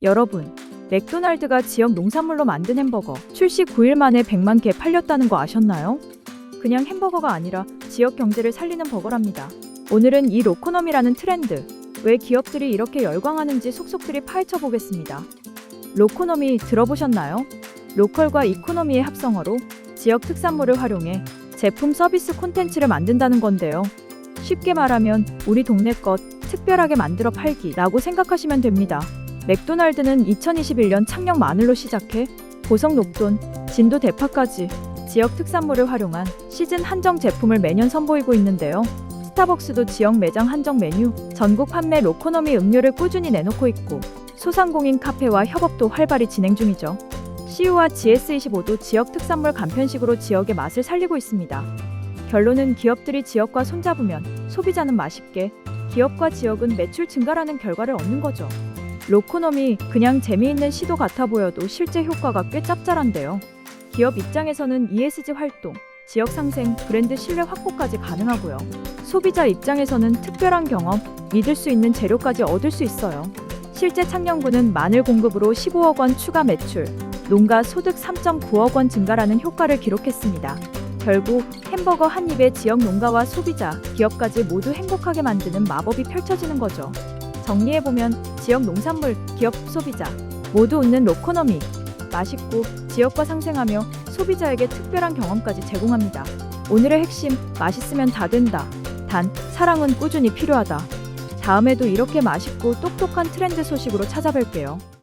여러분, 맥도날드가 지역 농산물로 만든 햄버거 출시 9일 만에 100만 개 팔렸다는 거 아셨나요? 그냥 햄버거가 아니라 지역 경제를 살리는 버거랍니다. 오늘은 이 로코노미라는 트렌드, 왜 기업들이 이렇게 열광하는지 속속들이 파헤쳐 보겠습니다. 로코노미 들어보셨나요? 로컬과 이코노미의 합성어로 지역 특산물을 활용해 제품 서비스 콘텐츠를 만든다는 건데요. 쉽게 말하면 우리 동네 것 특별하게 만들어 팔기라고 생각하시면 됩니다. 맥도날드는 2021년 창녕 마늘로 시작해 보성 녹돈, 진도 대파까지 지역 특산물을 활용한 시즌 한정 제품을 매년 선보이고 있는데요. 스타벅스도 지역 매장 한정 메뉴, 전국 판매 로코노미 음료를 꾸준히 내놓고 있고 소상공인 카페와 협업도 활발히 진행 중이죠. CU와 GS25도 지역 특산물 간편식으로 지역의 맛을 살리고 있습니다. 결론은 기업들이 지역과 손잡으면 소비자는 맛있게, 기업과 지역은 매출 증가라는 결과를 얻는 거죠. 로코노미 그냥 재미있는 시도 같아 보여도 실제 효과가 꽤 짭짤한데요. 기업 입장에서는 ESG 활동, 지역 상생, 브랜드 신뢰 확보까지 가능하고요. 소비자 입장에서는 특별한 경험, 믿을 수 있는 재료까지 얻을 수 있어요. 실제 창녕구는 마늘 공급으로 15억 원 추가 매출, 농가 소득 3.9억 원 증가라는 효과를 기록했습니다. 결국 햄버거 한 입에 지역 농가와 소비자, 기업까지 모두 행복하게 만드는 마법이 펼쳐지는 거죠. 정리해보면 지역 농산물, 기업, 소비자 모두 웃는 로코노미 맛있고 지역과 상생하며 소비자에게 특별한 경험까지 제공합니다. 오늘의 핵심 맛있으면 다 된다. 단 사랑은 꾸준히 필요하다. 다음에도 이렇게 맛있고 똑똑한 트렌드 소식으로 찾아뵐게요.